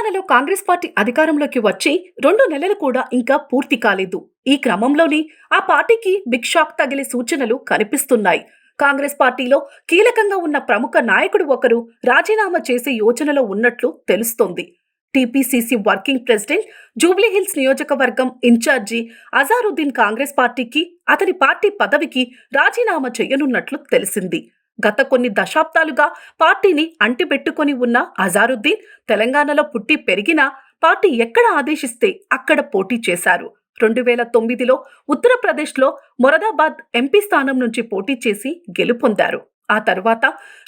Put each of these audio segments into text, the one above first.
తెలంగాణలో కాంగ్రెస్ పార్టీ అధికారంలోకి వచ్చి రెండు నెలలు కూడా ఇంకా పూర్తి కాలేదు. ఈ క్రమంలోనే ఆ పార్టీకి బిగ్ షాక్ తగిలే సూచనలు కనిపిస్తున్నాయి. కాంగ్రెస్ పార్టీలో కీలకంగా ఉన్న ప్రముఖ నాయకుడు ఒకరు రాజీనామా చేసే యోచనలో ఉన్నట్లు తెలుస్తోంది. టీపీసీసీ వర్కింగ్ ప్రెసిడెంట్ జూబ్లీహిల్స్ నియోజకవర్గం ఇన్ఛార్జి అజారుద్దీన్ కాంగ్రెస్ పార్టీకి అతని పార్టీ పదవికి రాజీనామా చేయనున్నట్లు తెలిసింది. గత కొన్ని దశాబ్దాలుగా పార్టీని అంటిపెట్టుకొని ఉన్న అజారుద్దీన్ తెలంగాణలో పుట్టి పెరిగినా పార్టీ ఎక్కడ ఆదేశిస్తే అక్కడ పోటీ చేశారు. రెండు వేల తొమ్మిదిలో ఉత్తరప్రదేశ్లో మొరదాబాద్ ఎంపీ స్థానం నుంచి పోటీ చేసి గెలుపొందారు. ఆ తర్వాత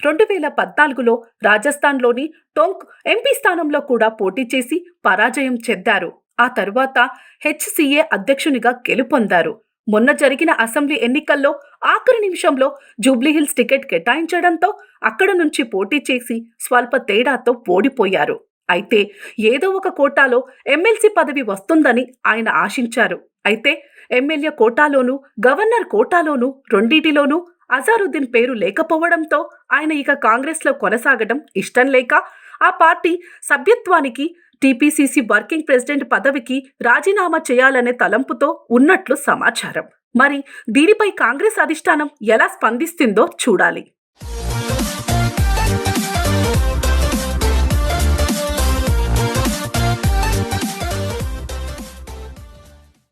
రెండు వేల పద్నాలుగులో రాజస్థాన్లోని టోంక్ ఎంపీ స్థానంలో కూడా పోటీ చేసి పరాజయం చెందారు. ఆ తర్వాత హెచ్సిఏ అధ్యక్షునిగా గెలుపొందారు. మొన్న జరిగిన అసెంబ్లీ ఎన్నికల్లో ఆఖరి నిమిషంలో జూబ్లీహిల్స్ టికెట్ కేటాయించడంతో అక్కడ నుంచి పోటీ చేసి స్వల్ప తేడాతో ఓడిపోయారు. అయితే ఏదో ఒక కోటాలో ఎమ్మెల్సీ పదవి వస్తుందని ఆయన ఆశించారు. అయితే ఎమ్మెల్యే కోటాలోనూ గవర్నర్ కోటాలోనూ రెండింటిలోనూ అజారుద్దీన్ పేరు లేకపోవడంతో ఆయన ఇక కాంగ్రెస్లో కొనసాగడం ఇష్టం లేక ఆ పార్టీ సభ్యత్వానికి టీపీసీసీ వర్కింగ్ ప్రెసిడెంట్ పదవికి రాజీనామా చేయాలనే తలంపుతో ఉన్నట్లు సమాచారం. మరి దీనిపై కాంగ్రెస్ అధిష్టానం ఎలా స్పందిస్తుందో చూడాలి.